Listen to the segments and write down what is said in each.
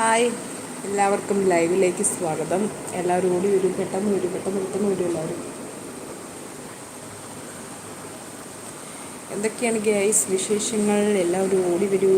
Hi. എല്ലാവർക്കും ലൈവിലേക്ക് സ്വാഗതം. എല്ലാവരും ഓടി വരും പെട്ടെന്ന് വരും പെട്ടെന്ന് പെട്ടെന്ന് വരും എല്ലാവരും. എന്തൊക്കെയാണ് ഗൈസ് വിശേഷങ്ങൾ? എല്ലാവരും ഓടി വരൂ.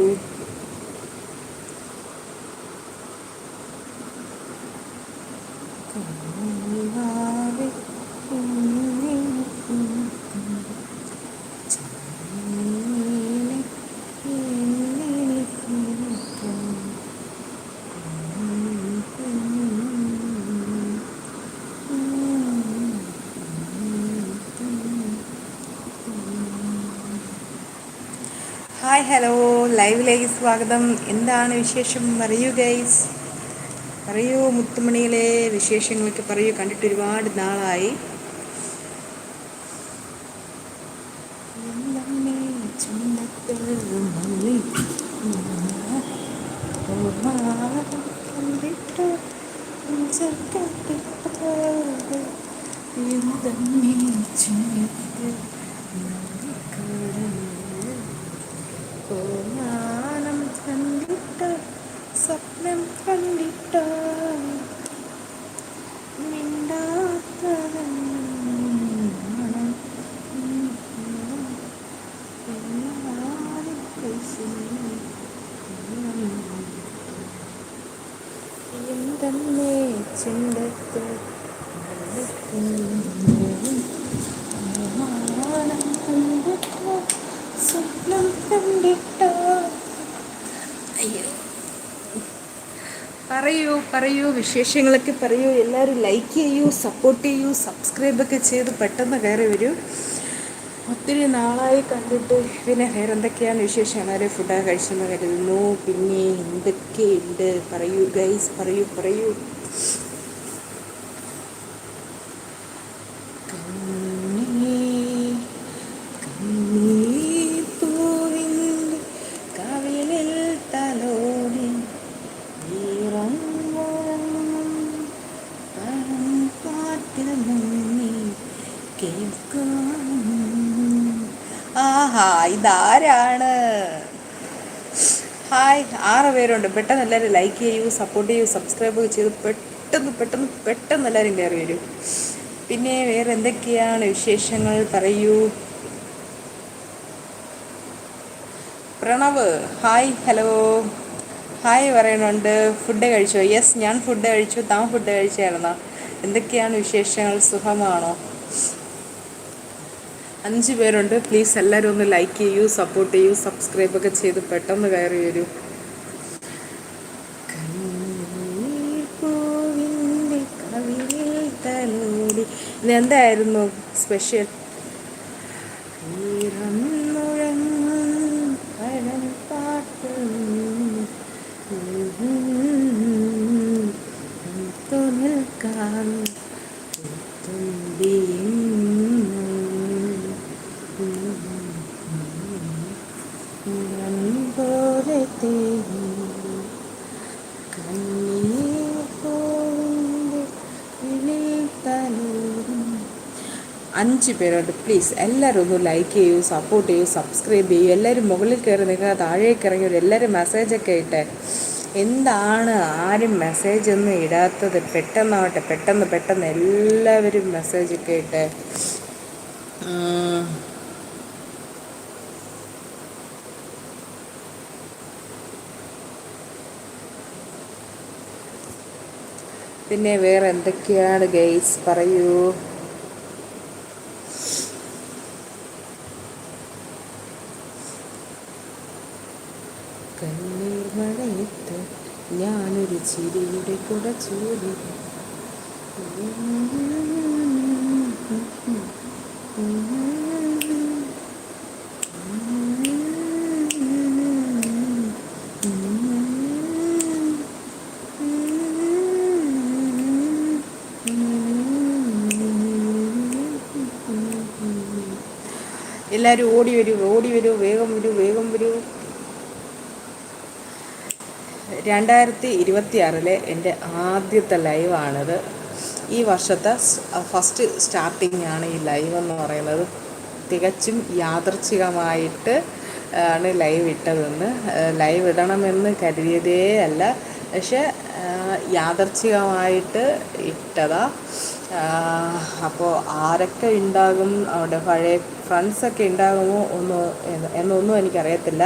Hi hello. ലൈവിലേക്ക് സ്വാഗതം. എന്താണ് വിശേഷം? പറയൂ ഗൈസ്. പറയൂ മുത്തുമണിയിലെ വിശേഷങ്ങളൊക്കെ പറയൂ. കണ്ടിട്ട് ഒരുപാട് നാളായി. ഓമാനം കണ്ടിട്ട സ്വപ്നം കണ്ടിട്ട പറയൂ പറയൂ വിശേഷങ്ങളൊക്കെ പറയൂ. എല്ലാവരും ലൈക്ക് ചെയ്യൂ സപ്പോർട്ട് ചെയ്യൂ സബ്സ്ക്രൈബൊക്കെ ചെയ്ത് പെട്ടെന്ന് കയറി വരൂ. ഒത്തിരി നാളായി കണ്ടിട്ട് പിന്നെ വേറെ എന്തൊക്കെയാണ് വിശേഷം? എല്ലാവരും ഫുഡൊക്കെ കഴിച്ചെന്ന് കരുതുന്നു. പിന്നെ എന്തൊക്കെയുണ്ട്? പറയൂ ഗൈസ് പറയൂ പറയൂ. ആഹാ ഇതാരാണ്? ഹായ് ആറ് പേരുണ്ട്. പെട്ടെന്ന് എല്ലാവരും ലൈക്ക് ചെയ്യൂ സപ്പോർട്ട് ചെയ്യൂ സബ്സ്ക്രൈബ് ചെയ്ത് പെട്ടെന്ന് പെട്ടെന്ന് പെട്ടെന്ന് എല്ലാവരും കയറി വരൂ. പിന്നെ വേറെ എന്തൊക്കെയാണ് വിശേഷങ്ങൾ? പറയൂ. പ്രണവ് ഹായ് ഹലോ ഹായ് പറയുന്നുണ്ട് ഫുഡ് കഴിച്ചോ? യെസ് ഞാൻ ഫുഡ് കഴിച്ചു. താൻ ഫുഡ് കഴിച്ചായിരുന്നോ എന്തൊക്കെയാണ് വിശേഷങ്ങൾ? സുഖമാണോ? അഞ്ച് പേരുണ്ട്. പ്ലീസ് എല്ലാവരും ഒന്ന് ലൈക്ക് ചെയ്യൂ സപ്പോർട്ട് ചെയ്യൂ സബ്സ്ക്രൈബ് ഒക്കെ ചെയ്ത് പെട്ടെന്ന് കയറി വരൂ. ഇന്ന് എന്തായിരുന്നു സ്പെഷ്യൽ അഞ്ച് പേരുണ്ട്. പ്ലീസ് എല്ലാവരും ഒന്ന് ലൈക്ക് ചെയ്യൂ സപ്പോർട്ട് ചെയ്യൂ സബ്സ്ക്രൈബ് ചെയ്യൂ. എല്ലാവരും മുകളിൽ കയറി നിൽക്കുക താഴേക്ക് ഇറങ്ങി വരും. എല്ലാവരും മെസ്സേജൊക്കെ ഇട്ടെ. എന്താണ് ആരും മെസ്സേജ് ഒന്നും ഇടാത്തത്? പെട്ടെന്നാവട്ടെ പെട്ടെന്ന് പെട്ടെന്ന് എല്ലാവരും മെസ്സേജൊക്കെ ഇട്ടെ. പിന്നെ വേറെ എന്തൊക്കെയാണ് ഗൈസ് പറയൂ. കണ്ണീർ മഴയത്ത് ഞാനൊരു ചിരിയുടെ കൂടെ ചൂടി. എല്ലാവരും ഓടി വരൂ ഓടി വരൂ വേഗം വരൂ വേഗം വരൂ. രണ്ടായിരത്തി ഇരുപത്തി ആറിലെ എന്റെ ആദ്യത്തെ ലൈവാണിത് ഈ വർഷത്തെ ഫസ്റ്റ് സ്റ്റാർട്ടിംഗ് ആണ് ഈ ലൈവ് എന്ന് പറയുന്നത്. തികച്ചും യാദർച്ഛികമായിട്ട് ആണ് ലൈവ് ഇട്ടതെന്ന്. ലൈവ് ഇടണമെന്ന് കരുതിയതേ അല്ല പക്ഷെ യാദർച്ഛികമായിട്ട് ഇട്ടതാ. അപ്പോൾ ആരൊക്കെ ഉണ്ടാകും അവിടെ പഴയ ഫ്രണ്ട്സൊക്കെ ഉണ്ടാകുമോ ഒന്ന് എന്നൊന്നും എനിക്കറിയത്തില്ല.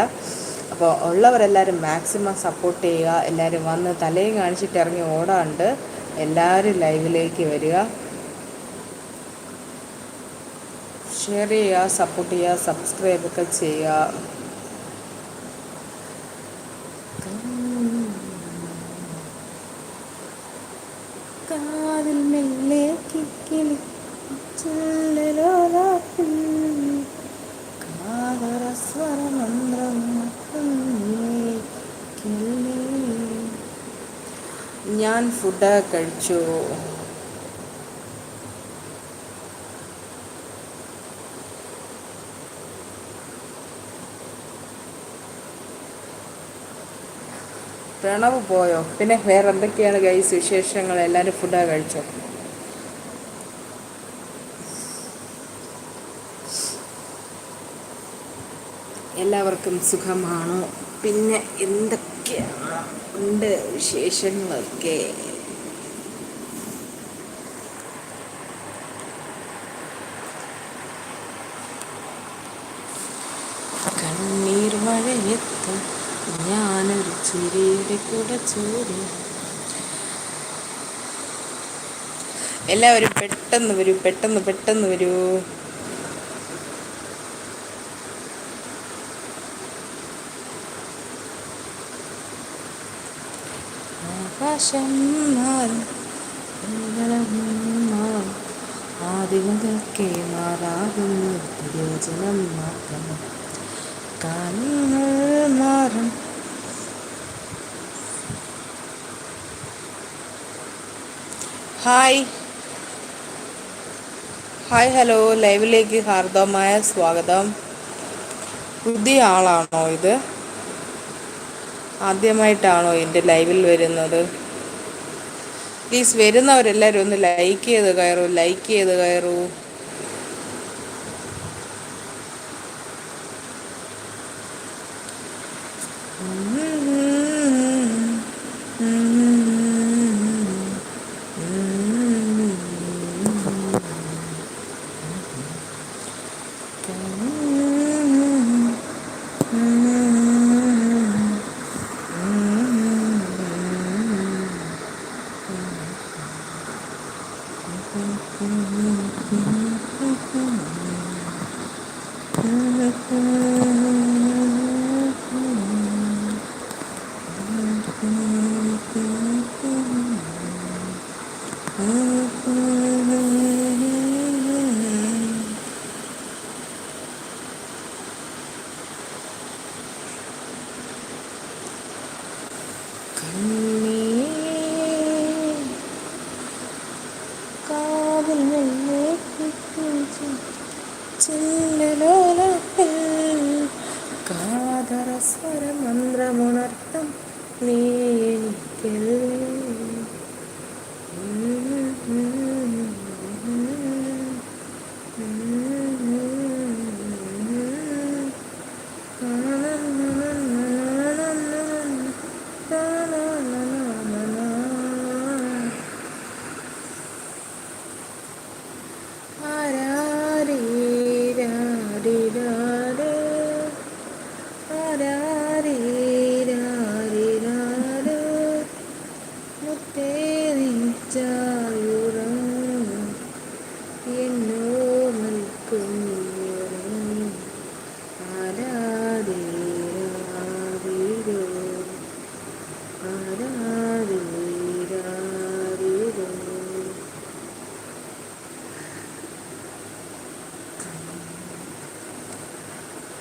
അപ്പോൾ ഉള്ളവരെല്ലാവരും മാക്സിമം സപ്പോർട്ട് ചെയ്യുക എല്ലാവരും വന്ന് തലയും കാണിച്ചിട്ട് ഇറങ്ങി ഓടാണ്ട് എല്ലാവരും ലൈവിലേക്ക് വരിക. ഷെയർ ചെയ്യുക സപ്പോർട്ട് ചെയ്യുക സബ്സ്ക്രൈബൊക്കെ ചെയ്യുക. ഞാൻ ഫുഡ് കഴിച്ചു. പ്രണവ് പോയോ? പിന്നെ വേറെ എന്തൊക്കെയാണ് ഗൈസ് വിശേഷങ്ങൾ? എല്ലാവരും ഫുഡൊക്കെ കഴിച്ചോ? എല്ലാവർക്കും സുഖമാണോ? പിന്നെ എന്തൊക്കെയാണ് ഉണ്ട് വിശേഷങ്ങളൊക്കെ? കണ്ണീർ മഴയെത്തും ഞാനൊരു ചിരിയുടെ കൂടെ ചൂടി. എല്ലാവരും പെട്ടെന്ന് വരൂ പെട്ടെന്ന് പെട്ടെന്ന് വരൂ. ആകാശം മാറും. മാറും. ആദ്യമതൊക്കെ മാറാകുന്നു. പ്രയോജനം മാത്രം. കാലങ്ങൾ മാറും. ഹായ്. Hi hello. ലൈവിലേക്ക് ഹാർദവമായ സ്വാഗതം. പുതിയ ആളാണോ ഇത്? ആദ്യമായിട്ടാണോ എന്റെ ലൈവിൽ വരുന്നത്? പ്ലീസ് വരുന്നവരെല്ലാവരും ഒന്ന് ലൈക്ക് ചെയ്ത് കയറൂ ലൈക്ക് ചെയ്ത് കയറൂ. Mm-hmm.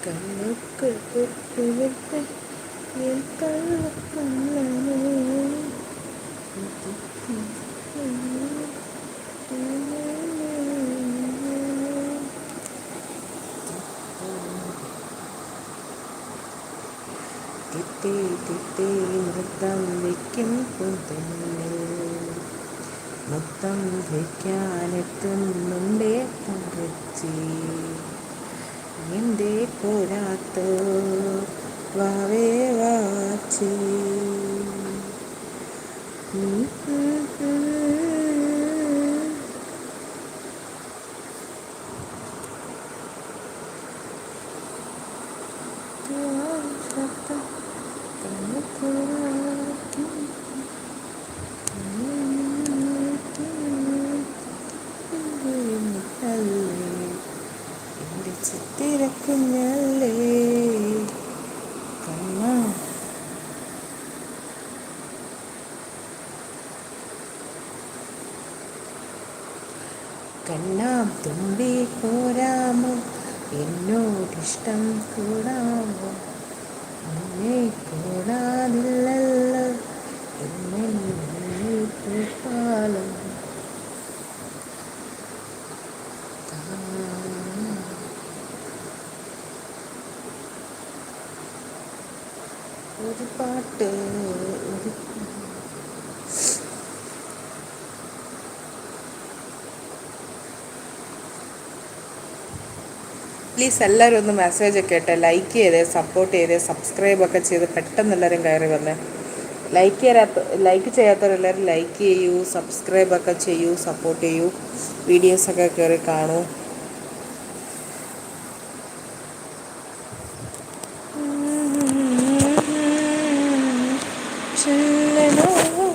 കണ്ണുക്കൾ പൊട്ടുവിട്ട് എൻ വയ്ക്കാനെത്തുന്നുണ്ടേ തങ്കച്ചി എന്തേ പോരാത്തോ വാവേ വാച്ചി. 明日も来 പ്ലീസ് എല്ലാവരും ഒന്ന് മെസ്സേജ് ഒക്കെ ഇട്ട് ലൈക്ക് ചെയ്തേ സപ്പോർട്ട് ചെയ്തേ സബ്സ്ക്രൈബ് ഒക്കെ ചെയ്ത് പെട്ടെന്ന് എല്ലാവരും കയറി വന്ന്. ലൈക്ക് ചെയ്യാത്ത ലൈക്ക് ചെയ്യാത്തവരെല്ലാവരും ലൈക്ക് ചെയ്യൂ സബ്സ്ക്രൈബ് ഒക്കെ ചെയ്യൂ സപ്പോർട്ട് ചെയ്യൂ വീഡിയോസൊക്കെ കയറി കാണൂ.